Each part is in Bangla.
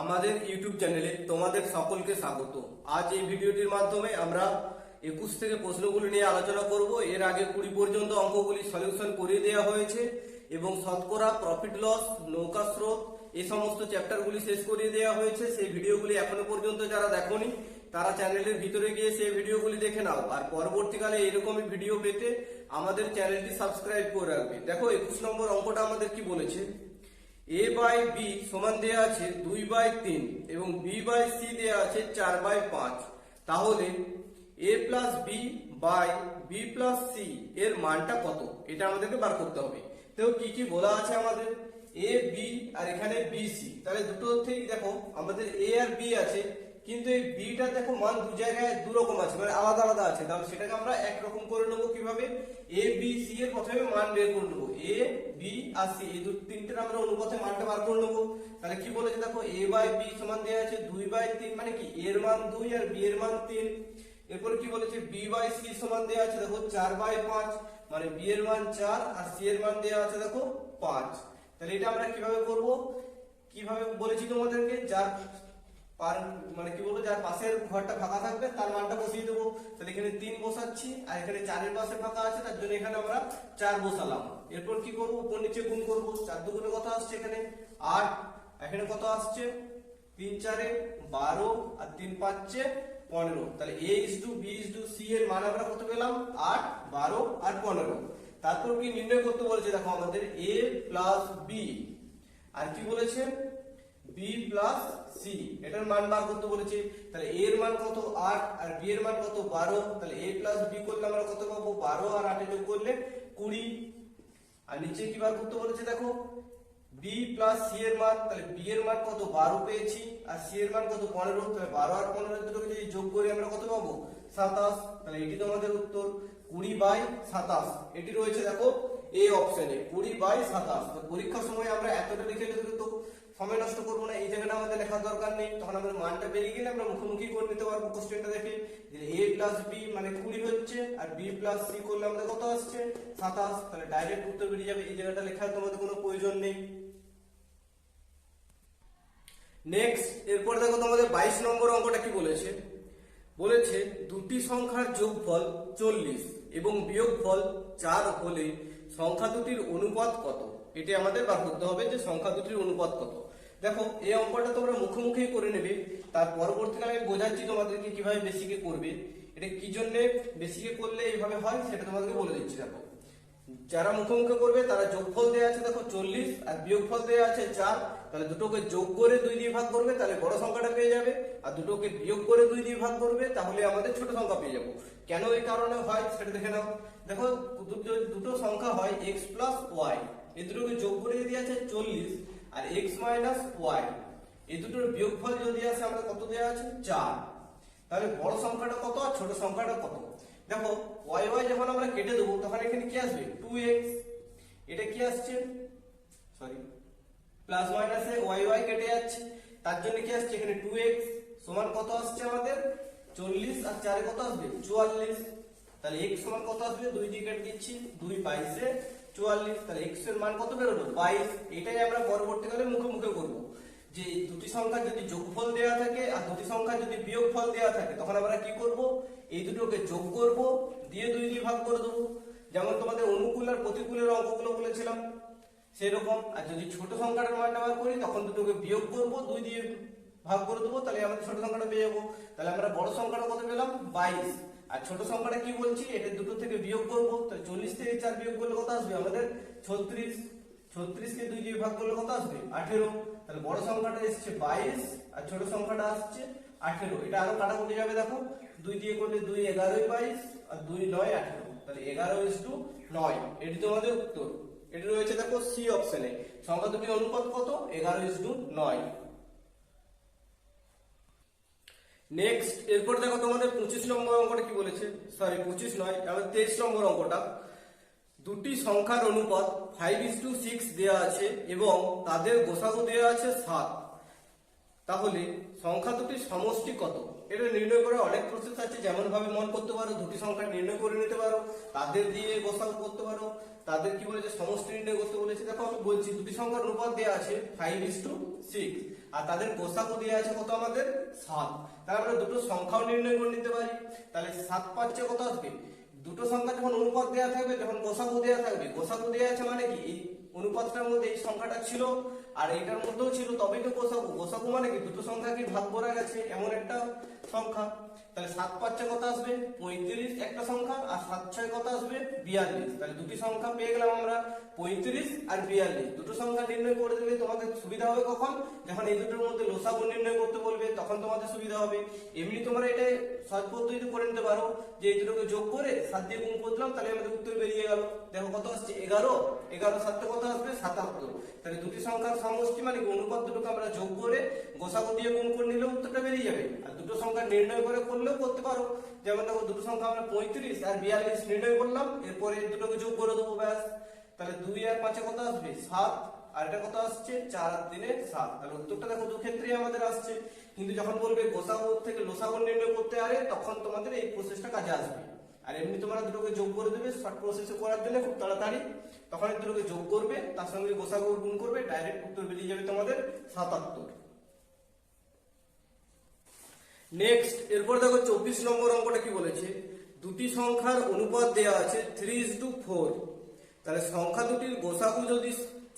আমাদের ইউটিউব চ্যানেলে তোমাদের সকলকে স্বাগত। আজ এই ভিডিওটির মাধ্যমে আমরা একুশ থেকে প্রশ্নগুলি নিয়ে আলোচনা করব। এর আগে কুড়ি পর্যন্ত অঙ্কগুলি সলিউশন করিয়ে দেওয়া হয়েছে এবং শতকরা প্রফিট লস নৌকা স্রোত এই সমস্ত চ্যাপ্টারগুলি শেষ করিয়ে দেওয়া হয়েছে। সেই ভিডিওগুলি এখনও পর্যন্ত যারা দেখোনি, তারা চ্যানেলের ভিতরে গিয়ে সেই ভিডিওগুলি দেখে নাও। আর পরবর্তীকালে এরকমই ভিডিও পেতে আমাদের চ্যানেলটি সাবস্ক্রাইব করে রাখবে। দেখো একুশ নম্বর অঙ্কটা আমাদের কি বলেছে? এ বাই বি সমান দেওয়া আছে দুই বাই তিন এবং বি বাই সি দেওয়া আছে চার বাই পাঁচ। তাহলে A plus B by B plus C এর মানটা কত? এটা আমাদেরকে বার করতে হবে। তো কি কি বলা আছে আমাদের? এ, বি আর এখানে বি, সি। তাহলে দুটো থেকে দেখো, আমাদের এ আর বি আছে কিন্তু এই বিটা দেখো মান দু জায়গায় দু রকম আছে মানে আলাদা আলাদা আছে। তাহলে সেটাকে আমরা একরকম করে নেব কীভাবে? এ বি সি এর প্রথমে মান বের করে নেব। এ বি আর সি এই দু তিনটের আমরা অনুপাতে মানটা বার করে নেব। তাহলে কি বলেছে দেখো? এ বাই বি সমান দেওয়া আছে দুই বাই তিন মানে কি? এর মান দুই আর বি এর মান তিন। এরপর কি বলেছে? বি বাই সি সমান দেওয়া আছে দেখো চার বাই পাঁচ মানে বি এর মান চার আর সি এর মান দেওয়া আছে দেখো পাঁচ। তাহলে এটা আমরা কীভাবে করব? কীভাবে বলেছি তোমাদেরকে? যার পার মানে কি বলব, যার পাশের ঘরটা ফাঁকা থাকবে, তার মানটা বসিয়ে দেবো। তাহলে এখানে তিন বসাচ্ছি, আর এখানে চারের পাশে ফাঁকা আছে, তার জন্য এখানে আমরা চার বসালাম। এরপর কি করব? উপর নিচে গুণ করব। চার দুগুণে কত আসছে এখানে? আট। এখানে কত আসছে? তিন চারে বারো আর তিন পাঁচে পনেরো। তাহলে A is to B is to C এর মান আমরা কত পেলাম? আট, বারো আর পনেরো। তারপর কি নির্ণয় করতে বলেছে? দেখো আমাদের এ প্লাস বি আর কি বলেছে? বি প্লাস সি এটার মান বার করতে বলেছে। তাহলে এ এর মান কত? আট। আর বি এর মান কত? বারো। তাহলে এ প্লাস বি করলে আমরা কত পাবো? বারো। আর আটে যোগ করলে কুড়ি। আর নিচে কি বার করতে বলেছে দেখো? বি প্লাস সি এর মান, তাহলে বি এর মান কত? বারো পেয়েছি। আর সি এর মান কত? পনেরো। তাহলে বারো আর পনেরো দুটোকে যদি যোগ করি আমরা কত পাবো? সাতাশ। তাহলে এটি তোমাদের উত্তর। কুড়ি বাই সাতাশ। এটি রয়েছে দেখো এই অপশনে কুড়ি বাই সাতাশ। তো পরীক্ষার সময় আমরা এতটা লিখে লিখে তো সময় নষ্ট করব না, এই জায়গাটা আমাদের লেখার দরকার নেই। তখন আমাদের মানটা বেরিয়ে গেলে আমরা মুখোমুখি করে নিতে পারব কোশ্চেনটা দেখে। যে এ প্লাস বি মানে কুড়ি হচ্ছে, আর বি প্লাস সি করলে আমাদের কত আসছে? সাতাশ। তাহলে ডাইরেক্ট উত্তর বেরিয়ে যাবে, এই জায়গাটা লেখার তোমাদের কোনো প্রয়োজন নেই। নেক্সট এরপর দেখো তোমাদের বাইশ নম্বর অঙ্কটা কি বলেছে? বলেছে, দুটি সংখ্যার যোগফল চল্লিশ এবং বিয়োগফল চার হলে সংখ্যা দুটির অনুপাত কত? এটি আমাদের বার করতে হবে যে সংখ্যা দুটির অনুপাত কত। দেখো, এই অঙ্কটা তোমরা মুখোমুখি করে নেবে, তার পরবর্তীকালে আমি বোঝাচ্ছি তোমাদেরকে কীভাবে বেসিকে করবে, এটা কি জন্য বেসিকে করলে এইভাবে হয় সেটা তোমাদেরকে বলে দিচ্ছি, দেখো। যারা মুখোমুখি করবে, তারা যোগফল দেওয়া আছে, দেখো, চল্লিশ, আর বিয়োগফল দেওয়া আছে চার, তাহলে দুটোকে যোগ করে দুই দিয়ে ভাগ করবে, তাহলে বড় সংখ্যাটা পেয়ে যাবে, আর দুটোকে বিয়োগ করে দুই দিয়ে ভাগ করবে, তাহলে আমাদের ছোট সংখ্যা পেয়ে যাব। কেন এই কারণে হয় সেটা দেখে নাও। দেখো, দুটো দুটো সংখ্যা হয় এক্স প্লাস ওয়াই এই দুটোকে যোগ করে যদি আছে চল্লিশ আর এক্স মাইনাস ওয়াই এই দুটোর বিয়োগফল যদি আসে, আমাদের কত দেওয়া আছে? চার। তাহলে বড় সংখ্যাটা কত আর ছোট সংখ্যাটা কত? দেখো ওয়াই ওয়াই যখন আমরা কেটে দেবো, তখন এখানে কি আসবে? টু এক্স এটা কি আসছে? সরি প্লাস মাইনাসে ওয়াই ওয়াই কেটে যাচ্ছে। তার জন্য কি আসছে? এখানে টু এক্স সমান কত আসছে আমাদের? চল্লিশ। আর চারে কত আসবে? চুয়াল্লিশ। তাহলে এক্স সমান কত আসবে? দুই দিয়ে কেটে দিচ্ছি। দুই বাইশে চুয়াল্লিশ, তাহলে এক্সের মান কত বেরোলো বাইশ। এটাই আমরা পরবর্তীকালে মুখে মুখে করব। যে দুটি সংখ্যা যদি যোগফল দেওয়া থাকে আর দুটি সংখ্যা যদি বিয়োগফল দেওয়া থাকে, তখন আমরা কি করব? এই দুটোকে যোগ করব, দিয়ে দুই দিয়ে ভাগ করে দেবো। যেমন তোমাদের অনুকূল আর প্রতিকূলের অঙ্কগুলো বলেছিলাম, সেরকম। আর যদি ছোট সংখ্যাটার মানটা বার করি, তখন দুটোকে বিয়োগ করব, দুই দিয়ে ভাগ করে দেবো, তাহলে আমাদের ছোট সংখ্যাটা পেয়ে যাব। তাহলে আমরা বড় সংখ্যাটা কত পেলাম? বাইশ। আর ছোট সংখ্যাটা কি বলছি? এটা দুটো থেকে বিয়োগ করব। তাহলে চল্লিশ থেকে চার বিয়োগ করলে কত আসবে? আমাদের ছত্রিশ। ছত্রিশকে দুই দিয়ে ভাগ করলে কত আসবে? আঠেরো। তাহলে বড় সংখ্যাটা এসছে বাইশ, আর ছোট সংখ্যাটা আসছে আঠেরো। এটা আরও কাটাকুটি যাবে, দেখো। দুই দিয়ে করলে দুই এগারোই বাইশ, আর দুই নয় আঠেরো। তাহলে এগারো ইস টু নয়। এটি তোমাদের উত্তর। এটি রয়েছে, দেখো সি অপশনে সংখ্যা দুটির অনুপাত কত? এগারো ইস টু নয়। নেক্সট এরপর দেখো তোমাদের পঁচিশ নম্বর অঙ্কটা কি বলেছে? সরি পঁচিশ নয় তাহলে তেইশ নম্বর অঙ্কটা। দুটি সংখ্যার অনুপাত ফাইভ ইস টু সিক্স দেওয়া আছে এবং তাদের গোসাগু দেওয়া আছে সাত। তাহলে সংখ্যা দুটির সমষ্টি কত? এটা নির্ণয় করার অনেক প্রসেস আছে যেমন ভাবে মন করতে পারো, দুটি সংখ্যা নির্ণয় করে নিতে পারো, তাদের দিয়ে গোসাল করতে পারো, তাদের কি বলেছে, সমষ্টি নির্ণয় করতে বলেছে। দেখো আমি বলছি, দুটি সংখ্যার অনুপাত দেওয়া আছে ফাইভ ইস টু সিক্স আর তাদের গোসাকু দেওয়া আছে কত আমাদের? সাত। তাহলে আমরা দুটো সংখ্যাও নির্ণয় করে নিতে পারি। তাহলে সাত পাচ্ছে কত আসবে? দুটো সংখ্যা যখন অনুপাত দেওয়া থাকবে যখন গোসাগু দেওয়া থাকবে। গোসাগু দেওয়া আছে মানে কি? এই অনুপাতটার মধ্যে এই সংখ্যাটা ছিল। আর এইটার মধ্যেও ছিল তবেই তো গোসাগু গোসাগু মানে কি? দুটো সংখ্যা কি ভাগ করা গেছে, এমন একটা সংখ্যা। তাহলে সাত পাঁচটা কত আসবে? পঁয়ত্রিশ একটা সংখ্যা, আর সাত ছয় কত আসবে? বিয়াল্লিশ। তাহলে দুটি সংখ্যা পেয়ে গেলাম আমরা, পঁয়ত্রিশ আর বিয়াল্লিশ। দুটো সংখ্যা নির্ণয় করে দিলে তোমাদের সুবিধা হবে কখন? যখন এই দুটোর মধ্যে লোসাগু নির্ণয় করতে বলবে, তখন তোমাদের সুবিধা হবে। এমনি তোমরা এটা সহজ পদ্ধতিতে করে নিতে পারো যে এই দুটোকে যোগ করে সাত দিয়ে গুণ করলাম, তাহলে আমাদের উত্তর বেরিয়ে গেল। দেখো কত আসছে? এগারো। এগারো সাতটা কত আসবে? সাতাত্তর। তাহলে দুটি সংখ্যার সমষ্টি মানে অনুপাত দুটোকে আমরা যোগ করে গোসাগু দিয়ে গুণ করে নিলে উত্তরটা বেরিয়ে যাবে। আর দুটো সংখ্যা নির্ণয় করে করলেও করতে পারো। যেমন দেখো, দুটো সংখ্যা আমরা পঁয়ত্রিশ আর বিয়াল্লিশ নির্ণয় করলাম, এরপরে দুটোকে যোগ করে দেবো ব্যাস। তাহলে দুই আর পাঁচে কত আসবে? সাত। আর এটা কত আসছে? চার আর তিনে সাত। তাহলে উত্তরটা দেখো, দু ক্ষেত্রেই আমাদের আসছে। কিন্তু যখন বলবে গোসাগু থেকে লোসাগু নির্ণয় করতে আরে, তখন তোমাদের এই প্রসেসটা কাজে আসবে। আর এমনি তোমরা দুটোকে যোগ করে দেবে শর্ট প্রসেসে করার জন্য খুব তাড়াতাড়ি। তখন দুটোকে যোগ করবে, তার সঙ্গে গোসাগু গুণ করবে ডাইরেক্ট উত্তর বেরিয়ে যাবে তোমাদের সাতাত্তর। নেক্সট এরপর দেখো চব্বিশ নম্বর অঙ্কটা কি বলেছে? দুটি সংখ্যার অনুপাত দেওয়া আছে থ্রি ইস টু ফোর তাহলে সংখ্যা দুটির গোসাগু যদি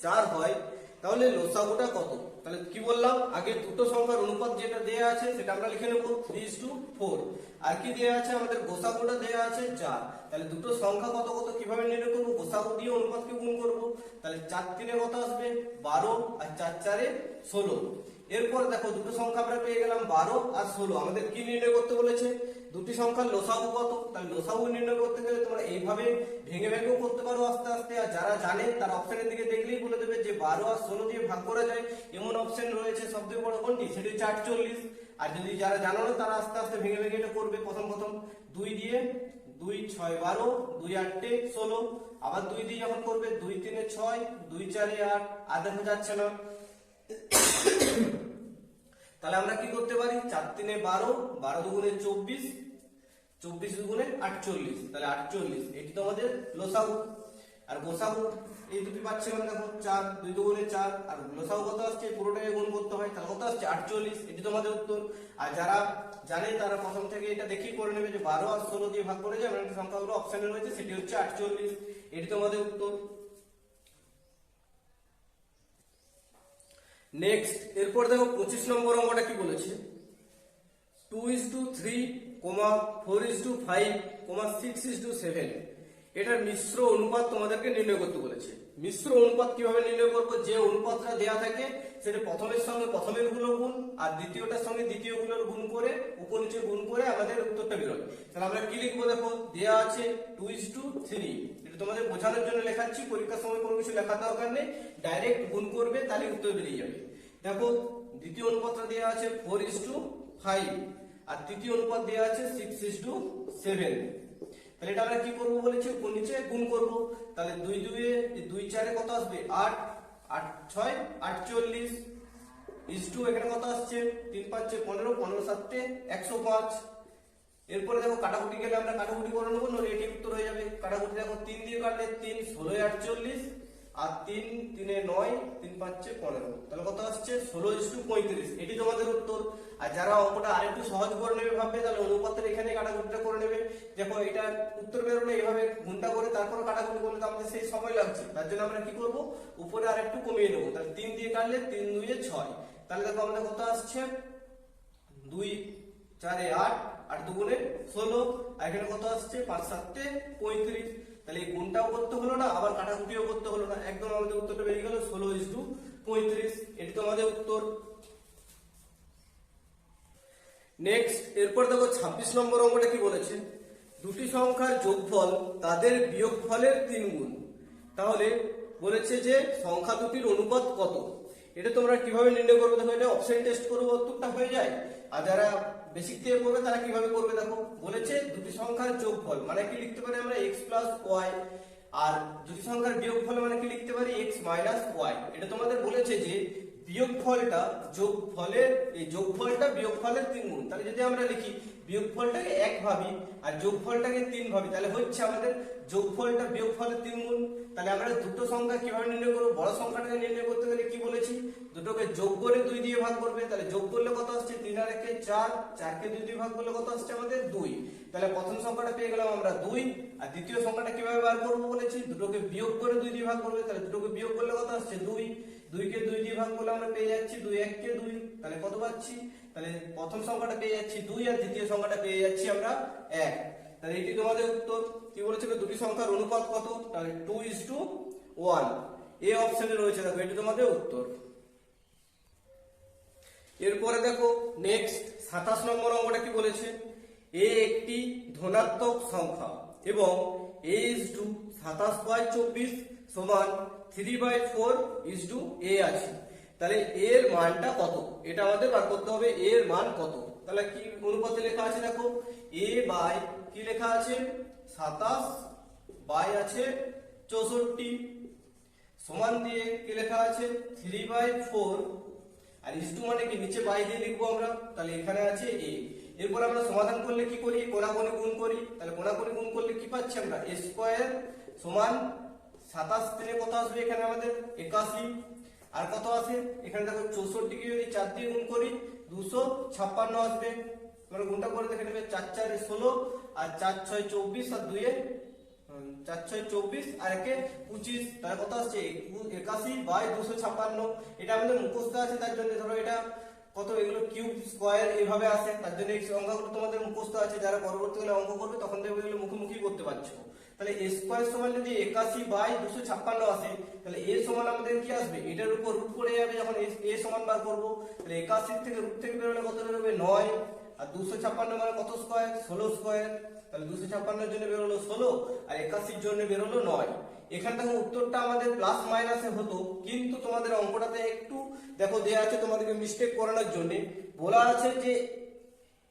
চার হয়, তাহলে লোসাগুটা কত? তাহলে কি বললাম? আগে দুটো সংখ্যার অনুপাত যেটা দেওয়া আছে, সেটা আমরা লিখে নেব। থ্রি টু ফোর আর কি দেওয়া আছে? আমাদের গোসাগুটা দেওয়া আছে চার। তাহলে দুটো সংখ্যা কত কত কীভাবে নির্ণয় করব? গোসাগু দিয়ে অনুপাতকে গুণ করব। তাহলে চার তিনে কত আসবে? বারো আর চার চারে ষোলো। এরপর দেখো, দুটো সংখ্যা আমরা পেয়ে গেলাম বারো আর ষোলো। আমাদের কি নির্ণয় করতে বলেছে? দুটি সংখ্যার লোসাগু কত? তাহলে লোসাগু নির্ণয় করতে গেলে তোমরা এইভাবে ভেঙে ভেঙেও করতে পারো আস্তে আস্তে। আর যারা জানে, তার অপশনের দিকে দেখলেই বলে দেবে যে বারো আর ষোলো দিয়ে ভাগ করা যায়। এমন অপশন রয়েছে সবথেকে বড় কোনটি? সেটি হচ্ছে আটচল্লিশ। আর যদি যারা জানো না, তারা আস্তে আস্তে ভেঙে ভেঙে এটা করবে প্রথম প্রথম। দুই দিয়ে দুই ছয় বারো, দুই আটটে ষোলো। আবার দুই দিয়ে যখন করবে, দুই তিনে ছয়, দুই চারে আট। আর দেখা যাচ্ছে না। তাহলে আমরা কি করতে পারি? চার তিনে বারো বারো দুগুণে চব্বিশ। চব্বিশ দুগুণে আটচল্লিশ, তাহলে আটচল্লিশ, এটি তো আমাদের লোসাগু আর গোসাগু এই দুটি পাচ্ছি আমরা দেখো চার, দুই দুগুণে চার, আর লোসাগু কত আসছে? পুরোটাকে গুণ করতে হয়, তাহলে কত আসছে? আটচল্লিশ, এটি তো আমাদের উত্তর। আর যারা জানে তারা প্রথম থেকে এটা দেখেই করে নেবে যে বারো আর ষোলো দিয়ে ভাগ করে যায় এমন একটা সংখ্যাগুলো অপশনে রয়েছে, সেটি হচ্ছে আটচল্লিশ, এটি তো আমাদের উত্তর। নেক্সট এরপর দেখো পঁচিশ নম্বর অঙ্কটা কি বলেছে? Two is to three comma four is to five comma six is to seven এটার মিশ্র অনুপাত তোমাদেরকে নির্ণয় করতে বলেছে। মিশ্র অনুপাত কীভাবে নির্ণয় করব? যে অনুপাতটা দেয়া থাকে, সেটা প্রথমের সঙ্গে প্রথমেরগুলো গুণ, আর দ্বিতীয়টার সঙ্গে দ্বিতীয়গুলোর গুণ করে, উপর নিচে গুণ করে আমাদের উত্তরটা বেরোয় তাহলে আমরা কি লিখব দেখো? দেয়া আছে টু ইস টু থ্রি এটা তোমাদের বোঝানোর জন্য লেখাচ্ছি, পরীক্ষার সময় কোনো কিছু লেখার দরকার নেই ডাইরেক্ট গুণ করবে, তাহলে উত্তর বেরিয়ে যাবে। দেখো, দ্বিতীয় অনুপাতটা দেওয়া আছে ফোর ইস টু ফাইভ আর তৃতীয় অনুপাত দেওয়া আছে সিক্স ইস টু সেভেন তাহলে এটা আমরা কি করব বলেছি? উপর নিচে গুণ করব। তাহলে দুই দুয়ে দুই চারে কত আসবে? আট। আট ছয় আটচল্লিশ ইস টু এখানে কত আসছে? তিন পাঁচে পনেরো পনেরো সাতটে একশো পাঁচ। এরপরে দেখো কাটাকুটি গেলে আমরা কাটাকুটি করে নেব, নইলে এটি উত্তর হয়ে যাবে। কাটাকুটি দেখো, তিন দিয়ে কাটলে তিন ষোলোই আটচল্লিশ। আর তিন, তিনে নয়, তিন পাঁচে পনেরো। তাহলে কত আসছে? ষোলো ইস্টু পঁয়ত্রিশ। এটি তোমাদের উত্তর। আর যারা অঙ্কটা আরেকটু সহজ করে নেবে, ভাববে, তাহলে অনুপাতের এখানে কাটাকুটিটা করে নেবে। দেখো, এটা উত্তর বেরোলে এভাবে ঘুমটা করে তারপর কাটাকুটি করলে তো আমাদের সেই সময় লাগছে। তার জন্য আমরা কি করব? উপরে আর একটু কমিয়ে নেব। তাহলে তিন দিয়ে কাটলে তিন দুইয়ে ছয়। তাহলে দেখো আমাদের কত আসছে? দুই, চারে আট আট দুগুণে ষোলো, আর এখানে কত আসছে? পাঁচ সাতটে পঁয়ত্রিশ। তাহলে এই গুণটাও করতে হলো না, আবার কাটাকুটিও করতে হলো না। একদম আমাদের উত্তরটা বেরিয়ে গেল, ষোলো ইস টু পঁয়ত্রিশ। এটি তো আমাদের উত্তর। নেক্সট এরপর দেখো ছাব্বিশ নম্বর অঙ্কটা কি বলেছে? দুটি সংখ্যার যোগফল তাদের বিয়োগফলের তিন গুণ তাহলে বলেছে যে সংখ্যা দুটির অনুপাত কত? এটা তোমরা কীভাবে নির্ণয় করবে? দেখো এটা অপশন টেস্ট করব উত্তরটা হয়ে যায়। আর যারা বেসিক থেকে করবে তারা কীভাবে করবে দেখো, বলেছে দুটি সংখ্যার যোগফল মানে কি লিখতে পারি আমরা? এক্স প্লাস ওয়াই আর দুটি সংখ্যার বিয়োগফল মানে কি লিখতে পারি? এক্স মাইনাস ওয়াই এটা তোমাদের বলেছে যে বিয়োগফলটা যোগফলের, এই যোগফলটা বিয়োগফলের তিন গুণ। তাহলে যদি আমরা লিখি, বিয়োগফলটাকে এক ভাবি আর যোগফলটাকে তিন ভাবি, তাহলে হচ্ছে আমাদের যোগফলটা বিয়োগফলের তিন গুণ। তাহলে আমরা দুটো সংখ্যা কীভাবে নির্ণয় করব? বড় সংখ্যাটাকে নির্ণয় করতে গেলে কি বলেছি? দুটোকে যোগ করে দুই দিয়ে ভাগ করবে। তাহলে যোগ করলে কত আসছে? তিন আর একে চার। চারকে দুই দিয়ে ভাগ করলে কত আসছে? আমাদের দুই। তাহলে প্রথম সংখ্যাটা পেয়ে গেলাম আমরা দুই। আর দ্বিতীয় সংখ্যাটা কীভাবে বার করব বলেছি? দুটোকে বিয়োগ করে দুই দিয়ে ভাগ করবে। তাহলে দুটোকে বিয়োগ করলে কত আসছে? দুই। দুইকে দুই দিয়ে ভাগ করলে আমরা পেয়ে যাচ্ছি, দুই এককে দুই। তাহলে কত পাচ্ছি? তাহলে প্রথম সংখ্যাটা পেয়ে যাচ্ছি দুই আর দ্বিতীয় সংখ্যাটা পেয়ে যাচ্ছি আমরা এক। তাহলে এটি তোমাদের উত্তর। কি বলেছিল? দুটি সংখ্যার অনুপাত কত? তাহলে two is to one. A অপশনে রয়েছে, দেখো, এটি তোমাদের উত্তর। এরপরে দেখো, নেক্সট, সাতাশ নম্বর অঙ্কটা কি বলেছে? এ একটি ধনাত্মক সংখ্যা এবং এ ইজ টু সাতাশ বাই চব্বিশ সমান three by four is to A আছে। তাহলে এর মানটা কত? এটা আমাদের বার করতে হবে এর মান কত? তাহলে কি অনুপাতে লেখা আছে দেখো? এ বাই কি লেখা আছে? সাতাশ বাই আছে চৌষট্টি। সমান দিয়ে কি লেখা আছে? থ্রি বাই ফোর আর ইস টু মানে কি? নিচে বাই দিয়ে লিখব আমরা। তাহলে এখানে আছে এ এরপর আমরা সমাধান করলে কি করি? কোনাকুনি গুণ করি। তাহলে কোনাকুনি গুণ করলে কি পাচ্ছি আমরা? এ স্কোয়ার সমান সাতাশ থেকে কত আসবে এখানে আমাদের? একাশি। আর কত আসে এখানে দেখো চৌষট্টিকে যদি চার দিয়ে গুণ করি, দুশো ছাপ্পান্ন আসবে। তোমরা গুণটা করে দেখে নেবে, চার চার ষোলো, আর চার ছয় চব্বিশ, আর দুয়ে চার ছয় চব্বিশ, আর একে পঁচিশ। তাহলে কত আসছে? একাশি বাই দুশো ছাপ্পান্ন। এটা আমাদের মুখস্থ আছে, তার জন্য ধরো এটা কত এগুলো কিউব স্কোয়ার এইভাবে আসে তার জন্য এই সংখ্যাগুলো তোমাদের মুখস্থ আছে, যারা পরবর্তীকালে অঙ্ক করবে, তখন দেখবে এগুলো মুখোমুখি করতে পারছ। তাহলে এ স্কোয়ার সমান যদি একাশি বাই দুশো ছাপ্পান্ন আসে, তাহলে এ সমান আমাদের কি আসবে? এটার উপর রুট করে যাবে যখন এ- সমান বার করব, তাহলে একাশি থেকে রুট থেকে বেরোলে কত বেরোবে? নয়। আর দুশো ছাপ্পান্ন মানে কত স্কোয়ার ষোলো স্কোয়ার তাহলে দুশো ছাপ্পান্নের জন্য বেরোলো ষোলো, আর একাশির জন্য বেরোলো নয়। এখান থেকে উত্তরটা আমাদের প্লাস মাইনাসে হতো, কিন্তু তোমাদের অঙ্কটাতে একটু, দেখো দেয়া আছে তোমাদেরকে মিস্টেক করানোর জন্য। বলা আছে যে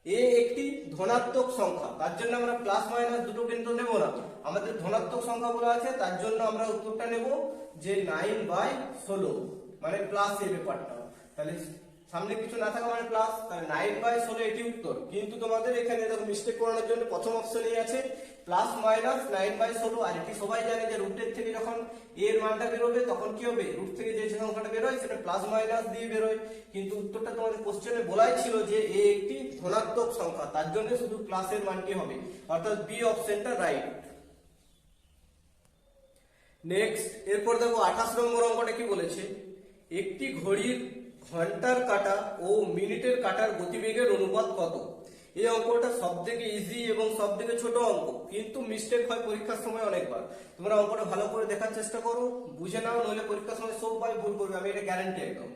এ একটি ধনাত্মক সংখ্যা, তার জন্য আমরা প্লাস মাইনাস দুটো কিন্তু নেব না। আমাদের ধনাত্মক সংখ্যা বলা আছে, তার জন্য আমরা উত্তরটা নেব যে নাইন বাই ষোলো মানে প্লাস এই ব্যাপারটা। তাহলে সামনে কিছু না থাকা মানে প্লাস তাহলে নাইন বাই ষোলো এটি উত্তর। কিন্তু তোমাদের এখানে দেখো মিস্টেক করানোর জন্য প্রথম অপশনই আছে প্লাস মাইনাস নাইন বাই ষোলো, আর এটি সবাই জানে যে রুটের থেকে যখন এর মানটা বেরোবে, তখন কি হবে? রুট থেকে যে সংখ্যাটা বেরোয়, সেটা প্লাস মাইনাস দিয়ে বেরোয়। কিন্তু উত্তরটা তোমাদের কোশ্চেনে বলাই ছিল যে এ একটি ধনাত্মক সংখ্যা, তার জন্য শুধু প্লাসের মানটি হবে। অর্থাৎ বি অপশনটা রাইট নেক্সট এরপর দেখো আঠাশ নম্বর অঙ্কটা কি বলেছে? একটি ঘড়ির ঘণ্টার কাটা ও মিনিটের কাটার গতিবেগের অনুপাত কত? এই অঙ্কটা সব থেকে ইজি এবং সব থেকে ছোট অঙ্ক। কিন্তু মিস্টেক হয় পরীক্ষার সময় অনেকবার। তোমরা অঙ্কটা ভালো করে দেখার চেষ্টা করো, বুঝে নাও, নইলে পরীক্ষার সময় সব ভাই ভুল করবে, আমি এটা গ্যারান্টি একদম।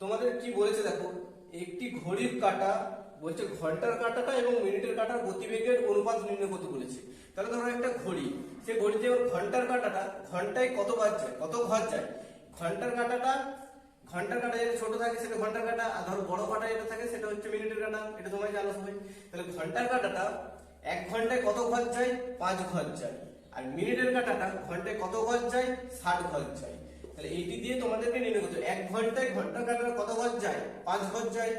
তোমাদের কি বলেছে দেখো, একটি ঘড়ির কাটা বলছে ঘণ্টার কাটাটা এবং মিনিটের কাটার গতিবেগের অনুপাত নির্ণয় করতে বলেছে। তাহলে ধরো একটা ঘড়ি, সে ঘড়িতে ঘণ্টার কাটাটা, ঘন্টায় কত বার যায় কত ঘর যায়? ঘণ্টার কাটাটা ঘণ্টার কাটা যেটা ছোট থাকে, সেটা ঘণ্টার কাটা। আর ধরো বড় কাটা যেটা থাকে, সেটা হচ্ছে মিনিটের কাটা। এটা তোমরা জানো সবাই। তাহলে ঘণ্টার কাটাটা এক ঘন্টায় কত ঘর যায় পাঁচ ঘর যায় আর মিনিটের কাটাটা ঘন্টায় কত ঘর যায় ষাট ঘর যায় তাহলে এইটি দিয়ে তোমাদেরকে নির্ণয় করতে। এক ঘন্টায় ঘণ্টার কাটার কত ঘর যায়? পাঁচ ঘর যায়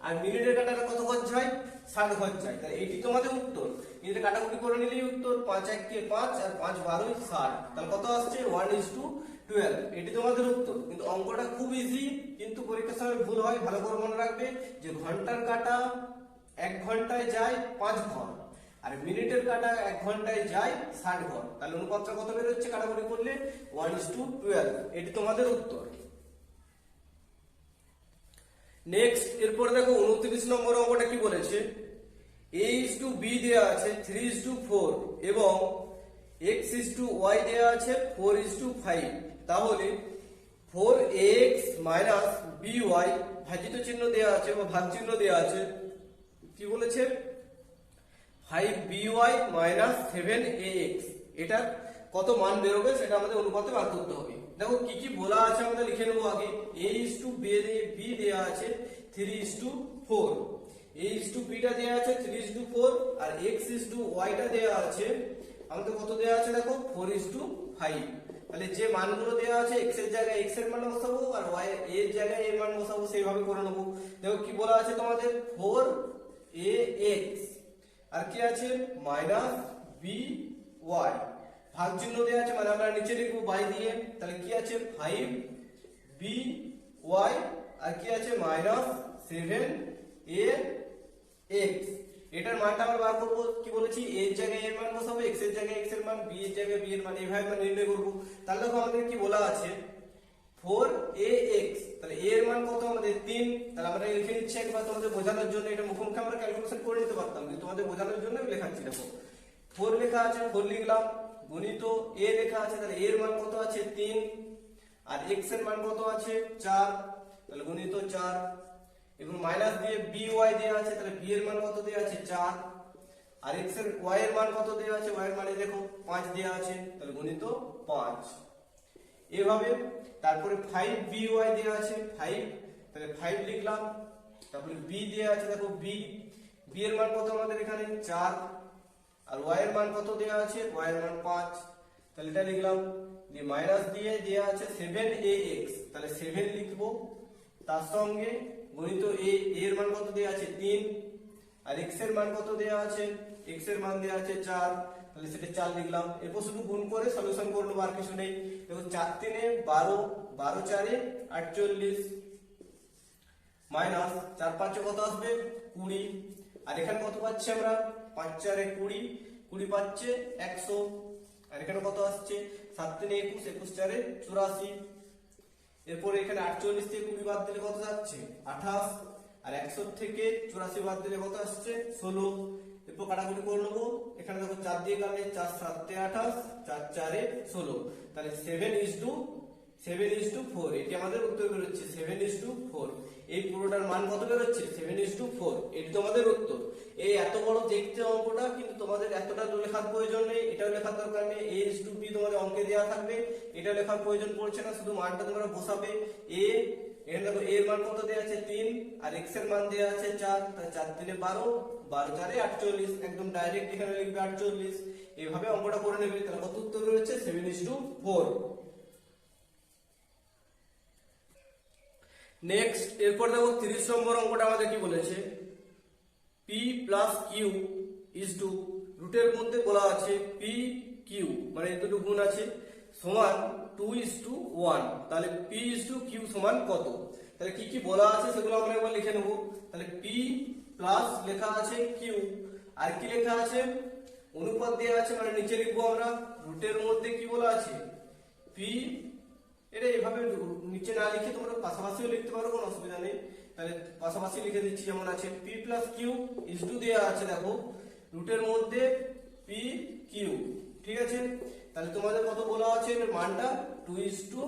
আর মিনিটের কাটাটা কত ঘর যায় ষাট ঘর যায় তাহলে এটি তোমাদের উত্তর। মিনিটের কাটাকুটি করে নিলেই উত্তর। পাঁচ এক কে পাঁচ আর পাঁচ বারোই ষাট। তাহলে কত আসছে? ওয়ান ইস টু টুয়েলভ এটি তোমাদের উত্তর। কিন্তু অঙ্কটা খুব ইজি কিন্তু পরীক্ষার সময় ভুল হয়, ভালো করে মনে রাখবে যে ঘণ্টার কাটা এক ঘন্টায় যায় পাঁচ ঘর, আর মিনিটের কাটা এক ঘন্টায় যায় ষাট ঘর। তাহলে অনুপাতটা কত বেরোচ্ছে? কাটাকুটি করলে ওয়ান ইস টু টুয়েলভ এটি তোমাদের উত্তর। নেক্সট এরপর দেখো উনত্রিশ নম্বর অঙ্কটা কি বলেছে? এ ইস টু বি দেওয়া আছে থ্রি ইস টু ফোর এবং এক্স ইস টু ওয়াই দেওয়া আছে ফোর ইস টু ফাইভ তাহলে four X minus B Y ভাজিত চিহ্ন দেওয়া আছে বা ভাগ চিহ্ন দেওয়া আছে। কি বলেছে? Five B Y minus seven A X. এটার কত মান বেরোবে সেটা আমাদের অনুপাতে বার করতে হবে। দেখো কি কি বলা আছে আমরা লিখে নেব আগে। এ ইস টু বি দেওয়া আছে, three is to four. A is to beta দেওয়া আছে, থ্রি ইস টু ফোর। আর এক্স ইস টু ওয়াইটা দেওয়া আছে, আমাদের কত দেওয়া আছে দেখো? Four is to five. তাহলে যে মানগুলো দেওয়া আছে এক্সের জায়গায় এক্সের মান বসাবো আর ওয়াই এর জায়গায় এর মান বসাবো, সেইভাবে করে নেব। দেখো কি বলা আছে তোমাদের? ফোর এ এক্স আর কি আছে? মাইনাস বি ওয়াই ভাগ চিহ্ন দেওয়া আছে মানে আমরা নিচে লিখব বাই দিয়ে। তাহলে কি আছে? ফাইভ বি ওয়াই আর কি আছে? মাইনাস সেভেন এ এক্স এটার মানটা আমরা বার করব, কি বলেছি? এর জায়গায় এর মান বসাবো এক্স মান বি এর জায়গায় বি এর মান, এইভাবে আমরা নির্ণয় করব। তাহলে দেখো আমাদের কি বলা আছে? ফোর এ এক্স তাহলে এ এর মান কত আমাদের? তিন। তাহলে আমরা লিখে নিচ্ছি একবার, তোমাদের বোঝানোর জন্য এটা মুখোমুখি আমরা ক্যালকুলেশন করে নিতে পারতাম, কিন্তু তোমাদের বোঝানোর জন্য আমি লেখাচ্ছি, দেখো। ফোর লেখা আছে ফোর লিখলাম। গণিত এ লেখা আছে, তাহলে এর মান কত আছে? তিন। আর এক্সের মান কত আছে? চার। তাহলে গণিত চার। এবং মাইনাস দিয়ে বি ওয়াই দেওয়া আছে, তাহলে বি এর মান কত দেওয়া আছে? চার। আর এক্সের ওয়াই এর মান কত দেওয়া আছে? ওয়াই এর মানে দেখো পাঁচ দেওয়া আছে, তাহলে গণিত পাঁচ। এভাবে তারপরে ফাইভ বি ওয়াই দেওয়া আছে ফাইভ তাহলে ফাইভ লিখলাম, তারপরে বি দেওয়া আছে, দেখো বি বি এর মান কত আমাদের এখানে? চার। আর ওয়াই এর মান কত দেওয়া আছে? ওয়াই এর মান পাঁচ। তাহলে এটা লিখলাম, দিয়ে মাইনাস দিয়ে দেওয়া আছে সেভেন এ এক্স তাহলে সেভেন লিখব। তার সঙ্গে গণিত এ এর মান কত দেওয়া আছে? তিন। আর এক্সের মান কত দেওয়া আছে? এক্সের মান দেওয়া আছে চার, তাহলে সেটা চার লিখলাম। এরপর শুধু গুণ করে সলিউশন করল আর কিছু নেই। দেখো চার তিনে বারো বারো চারে আটচল্লিশ মাইনাস চার পাঁচে কত আসবে? কুড়ি। আর এখানে কত পাচ্ছি আমরা? পাঁচ চারে কুড়ি কুড়ি পাচ্ছে একশো। আর এখানে কত আসছে? সাত তিনে একুশ একুশ চারে চুরাশি। এরপর এখানে আটচল্লিশ থেকে কুড়ি বাদ দিলে কত যাচ্ছে? আঠাশ। আর একশো থেকে চুরাশি বাদ দিলে কত আসছে? ষোলো। কাটাকুটি করে নেব। এখানে দেখো চার দিয়ে কাটলে চার সাতে আঠাশ, চার চারে ষোলো। তাহলে seven is to seven is to four এটি আমাদের উত্তর বেরোচ্ছে সেভেন ইস টু ফোর এই পুরোটার মান কত বেরোচ্ছে? সেভেন ইস টু ফোর এটি তোমাদের উত্তর। এই এত বড় দেখতে অঙ্কটা, কিন্তু তোমাদের এতটা লেখার প্রয়োজন নেই। এটাও লেখার দরকার নেই। এ ইস টু বি তোমাদের অঙ্কে দেওয়া থাকবে। এটা লেখার প্রয়োজন পড়ছে না, শুধু মানটা তোমরা বসাবে। এ এখানে দেখো, এর মান কত দেওয়া আছে? তিন, আর এক্সের মান দেওয়া আছে চার। তাহলে চার তিনে বারো বারো চারে আটচল্লিশ। একদম ডাইরেক্ট এখানে লিখবে আটচল্লিশ। এইভাবে অঙ্কটা করে নেবে। তাহলে কত উত্তর রয়েছে? Seven is to four next এরপর দেখো, তিরিশ নম্বর অঙ্কটা আমাদের কি বলেছে? P plus Q is to রুটের মধ্যে বলা আছে পি কিউ মানে এই দুটো গুণ আছে, সমান টু ইজ টু ওয়ান তাহলে পি ইজ টু কিউ সমান কত? তাহলে কি কি বলা আছে সেগুলো আমরা একবার লিখে নেব। তাহলে পি প্লাস লেখা আছে কিউ আর কি লেখা আছে? অনুপাত দেওয়া আছে মানে নিচে লিখব আমরা। রুটের মধ্যে কি বলা আছে? পি এটা এভাবে নিচে না লিখে তোমরা পাশাপাশিও লিখতে পারো, কোনো অসুবিধা নেই। তাহলে পাশাপাশি লিখে দিচ্ছি যেমন আছে P plus Q is to দেওয়া আছে, দেখো। রুটের মধ্যে পি কিউ ঠিক আছে? তাহলে তোমাদের কত বলা আছে এর মানটা টু ইজ টু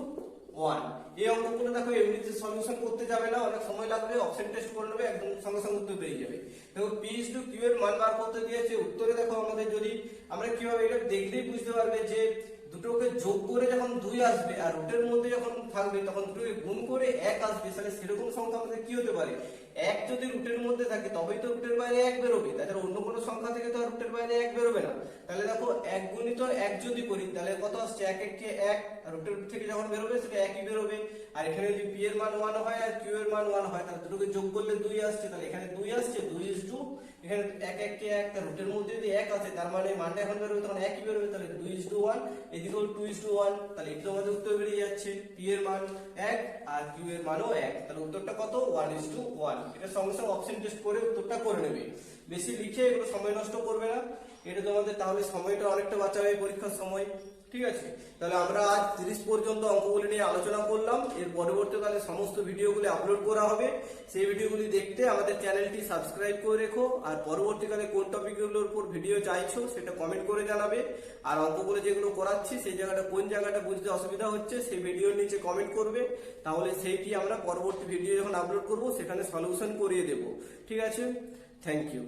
ওয়ান এই অঙ্কগুলো দেখো এমনিতে সলিউশন করতে যাবে না, অনেক সময় লাগবে অপশন টেস্ট করে নেবে, একদম সঙ্গে সঙ্গে উত্তর পেয়ে যাবে। দেখো পি ইজ টু কিউ এর মান বার করতে দিয়েছে, উত্তরে দেখো আমাদের যদি আমরা কীভাবে এটা দেখলেই বুঝতে পারবে যে দুটোকে যোগ করে যখন দুই আসবে আর রুটের মধ্যে যখন থাকবে, তখন দুটোকে গুণ করে এক আসবে, তাহলে সেরকম সংখ্যা আমাদের কি হতে পারে? এক যদি রুটের মধ্যে থাকে, তবেই তো রুটের বাইরে এক বেরোবে। তাছাড়া অন্য কোনো সংখ্যা থেকে তো আর রুটের বাইরে এক বেরোবে না। তাহলে দেখো, এক গুণিত এক যদি করি, তাহলে কত আসছে? এক এককে এক। রুটের থেকে যখন বেরোবে, সেটা একই বেরোবে। আর এখানে যদি পি এর মান ওয়ান হয় আর কিউ এর মান ওয়ান হয়, তাহলে দুটোকে যোগ করলে দুই আসছে। তাহলে এখানে দুই আসছে, দুই ইস টু এখানে এক এক তার রুটের মধ্যে যদি এক আছে, তার মানে এখন বেরোবে একই বেরোবে, তাহলে টু ওয়ান এদিকেও টু ইস টু ওয়ান তাহলে উত্তর বেরিয়ে যাচ্ছে পি এর মান এক আর এর মানও এক, তাহলে উত্তরটা কত? ওয়ান টু ওয়ান এটা সঙ্গে সঙ্গে অপশন টেস্ট করে উত্তরটা করে নেবে। বেশি লিখে এগুলো সময় নষ্ট করবে না, এটা তোমাদের তাহলে সময়টা অনেকটা বাঁচাবে পরীক্ষার সময়। ঠিক আছে? তাহলে আমরা আজ তিরিশ পর্যন্ত অঙ্কগুলি নিয়ে আলোচনা করলাম। এর পরবর্তীকালে সমস্ত ভিডিওগুলি আপলোড করা হবে। সেই ভিডিওগুলি দেখতে আমাদের চ্যানেলটি সাবস্ক্রাইব করে রেখো। আর পরবর্তীকালে কোন টপিকগুলোর উপর ভিডিও চাইছো, সেটা কমেন্ট করে জানাবে। আর অঙ্কগুলো যেগুলো করাচ্ছি, সেই জায়গাটা, কোন জায়গাটা বুঝতে অসুবিধা হচ্ছে, সেই ভিডিওর নিচে কমেন্ট করবে। তাহলে সেইটি আমরা পরবর্তী ভিডিও যখন আপলোড করব, সেখানে সলিউশন করিয়ে দেব। ঠিক আছে? Thank you